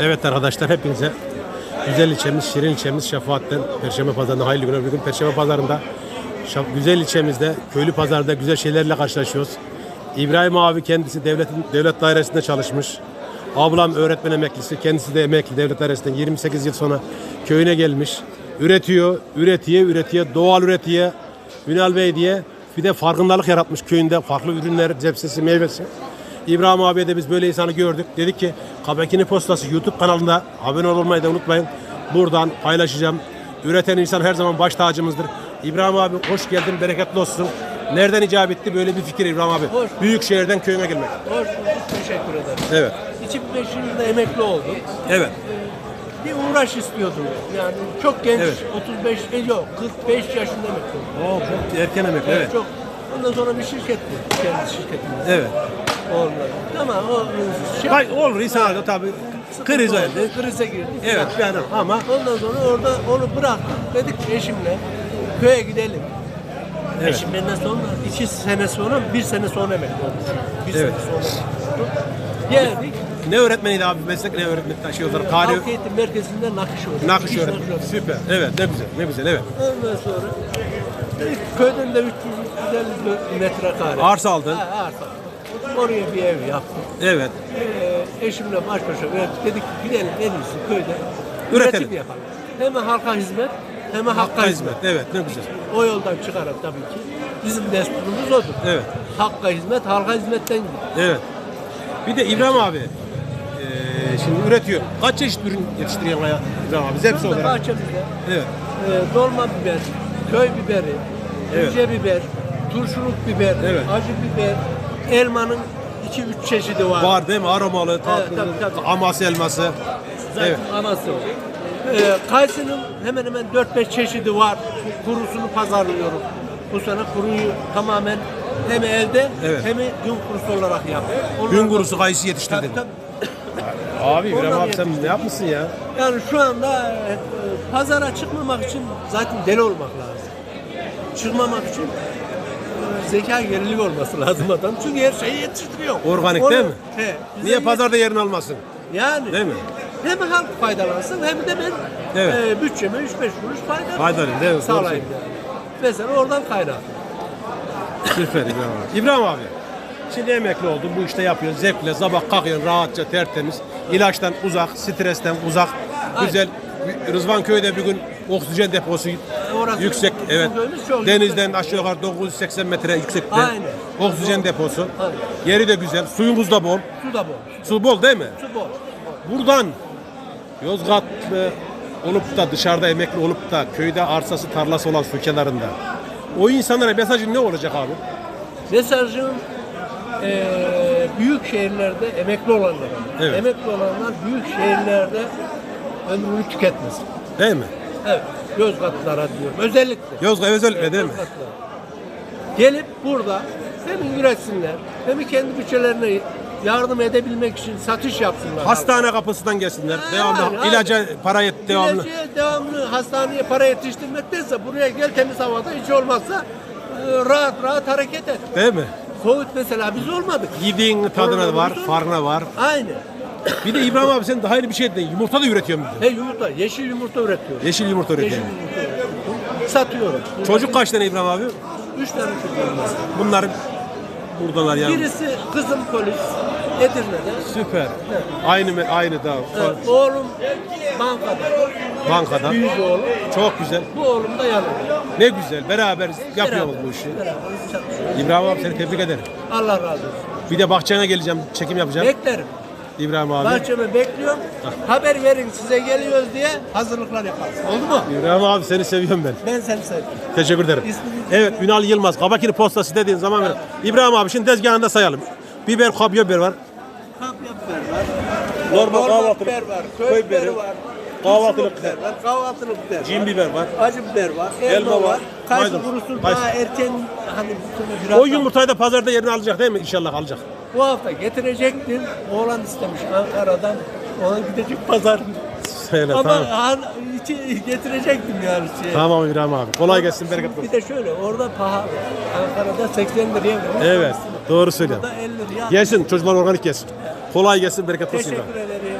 Evet arkadaşlar hepinize güzel ilçemiz, şirin ilçemiz Şefaat'ten Perşembe Pazarı'nda hayırlı günler. Bugün Perşembe Pazarı'nda güzel ilçemizde, köylü pazarda güzel şeylerle karşılaşıyoruz. İbrahim abi kendisi devletin devlet dairesinde çalışmış. Ablam öğretmen emeklisi, kendisi de emekli devlet dairesinden 28 yıl sonra köyüne gelmiş. Üretiyor, üretiyor, üretiyor, doğal üretiyor. Ünal Bey diye bir de farkındalık yaratmış köyünde farklı ürünler, zepsesi, meyvesi. İbrahim abiye de biz böyle insanı gördük. Dedik ki Kabekini Postası YouTube kanalında abone olmayı da unutmayın. Buradan paylaşacağım. Üreten insan her zaman baş tacımızdır. İbrahim abi hoş geldin, bereketli olsun. Nereden icap etti böyle bir fikir İbrahim abi? Hoş. Büyük şehirden köyüme gelmek. Hoş bulduk, teşekkür ederim. Evet. 2005 yılında emekli oldum. Evet. Bir uğraş istiyordum. Yani çok genç, Evet. 35, e, yok 45 yaşında emekli oldum. Oo, çok erken emekli. Evet. Çok. Ondan sonra bir şirket bu, kendi şirketimiz. Evet. Olmadı. Ama o şey, Hay, olur insan da tabii kriz oldu. Krize girdik. Evet yani ama Ondan sonra orada onu bıraktık. Dedik eşimle köye gidelim. Evet. Eşim benden sonra iki sene sonra, bir sene sonra emekli olmuş. Bir Evet. sene sonra. Geldik. ne öğretmeniydi abi meslek ne öğretmen taşıyorlar? Tarih, Halk Eğitim Merkezi'nde nakış öğretmeni. nakış İş öğretmen. nakış Süper. Evet ne güzel ne güzel evet. Ondan sonra köyden de 350 metrekare. Arsa aldın. Ha, arsa. Oraya bir ev yaptık. Evet. Ee, eşimle baş başa verdik. Dedik ki gidelim en iyisi köyde Üretelim. üretim yapalım. Hem halka hizmet hem hakka, Hakka hizmet. hizmet. Evet ne güzel. O yoldan çıkarak tabii ki bizim desturumuz odur. Evet. Hakka hizmet, halka hizmetten gidiyor. Evet. Bir de İbrahim abi eee, şimdi üretiyor. Kaç çeşit ürün yetiştiriyor ya İbrahim abi? Zepsi Burada olarak. bahçemizde Evet. e, dolma biber, köy biberi, Evet. ince biber, turşuluk biber, Evet. acı biber, elmanın 2-3 çeşidi var. Var değil mi? Aromalı, tatlı, tabii, tabii. amasya elması. Zaten Evet. anası. Ee, kayısının hemen hemen 4-5 çeşidi var. Kurusunu pazarlıyorum. Bu sene kuruyu tamamen hem elde Evet. hem de gün kurusu olarak yapıyorum. Gün kurusu kayısı yetiştirdin. Tabii, tabii. Abi İbrahim abi sen ne yapmışsın ya? Yani şu anda e, pazara çıkmamak için zaten deli olmak lazım. Çıkmamak için zeka geriliği olması lazım adam. Çünkü her şeyi yetiştiriyor. Organik değil mi? He. bize Niye pazarda yerini almasın? Yani. Değil mi? Hem halk faydalansın hem de ben Evet. e, bütçeme 3-5 kuruş fayda Faydalayayım, değil mi? Doğru sağlayayım. Yani. Mesela oradan kaynak. Süper İbrahim abi. İbrahim abi. Şimdi emekli oldun, bu işte yapıyorsun. Zevkle, sabah kalkıyorsun rahatça, tertemiz. İlaçtan uzak, stresten uzak. Güzel. Rızvan köyde bir gün oksijen deposu orası yüksek. Evet. çok Denizden aşağı yukarı 980 metre yüksekte. Aynen. Oksijen deposu. Aynen. Yeri de güzel. Suyumuz da bol. Su da bol. Su bol değil mi? Su bol. Buradan Yozgatlı olup da dışarıda emekli olup da köyde arsası tarlası olan su kenarında. O insanlara mesajın ne olacak abi? Mesajım e, büyük şehirlerde emekli olanlara. Evet. Emekli olanlar büyük şehirlerde ömrünü tüketmesin. Değil mi? Evet. Yozgatlılara diyorum. Özellikle. Yozgat özellikle değil mi? Yozgatlılara. Gelip burada hem üretsinler hem kendi bütçelerine yardım edebilmek için satış yapsınlar. Hastane kapısından gelsinler. Ha, Devamlı aynen, ilaca para et devamlı. İlacı devamlı hastaneye para yetiştirmektense buraya gel temiz havada hiç olmazsa e, rahat rahat hareket et. Değil mi? Covid mesela biz olmadık. Yediğin tadına var, farkına var. Aynı. Bir de İbrahim abi sen daha iyi bir şey dedin. Yumurta da üretiyor musun? He yumurta, yeşil yumurta üretiyoruz. Yeşil yumurta Yeşil üretiyor. yumurta üretiyoruz. Satıyoruz. Çocuk kaç tane İbrahim abi? Üç tane çocuğum var. Bunlar buradalar yani. Birisi kızım polis, Edirne'de. Süper. Aynı mı- aynı da. Evet, oğlum bankada. Bankada. Büyük oğlum. Çok güzel. Bu oğlum da yanımda. Ne güzel. Beraber yapıyoruz Beraber, bu işi. beraber çalışıyoruz. İbrahim abi seni tebrik ederim. Allah razı olsun. Bir de bahçene geleceğim, çekim yapacağım. Beklerim. İbrahim abi. Bahçeme bekliyorum. Haber verin size geliyoruz diye hazırlıklar yaparız. Oldu mu? İbrahim abi seni seviyorum ben. Ben seni seviyorum. Teşekkür ederim. İsminiz- Evet Ünal Yılmaz. Kabakiri postası dediğin zaman ver. İbrahim abi şimdi tezgahında sayalım. Biber, kapya biber var. Kapya biber var. Normal kahvaltılık biber var. köy Köy biberi, var. kahvaltılık biber var. Kahvaltılık biber Cin var. biber var. Acı biber var. Elma, Elma var. Kayısı kurusu daha erken hani O yumurtayı da pazarda yerini alacak değil mi? İnşallah alacak. Bu hafta getirecektim. Oğlan istemiş Ankara'dan. Ona gidecek pazar. Söyle Ama tamam. han, içi getirecektim yani şey. Tamam İbrahim abi. Kolay gelsin bereket olsun. Bir de şöyle orada pahalı. Ankara'da 80 liraya veriyor. Evet doğru söylüyorsun. Burada 50 liraya. Yesin çocuklar organik yesin. Kolay gelsin bereket olsun. İbrahim. Teşekkür ederim.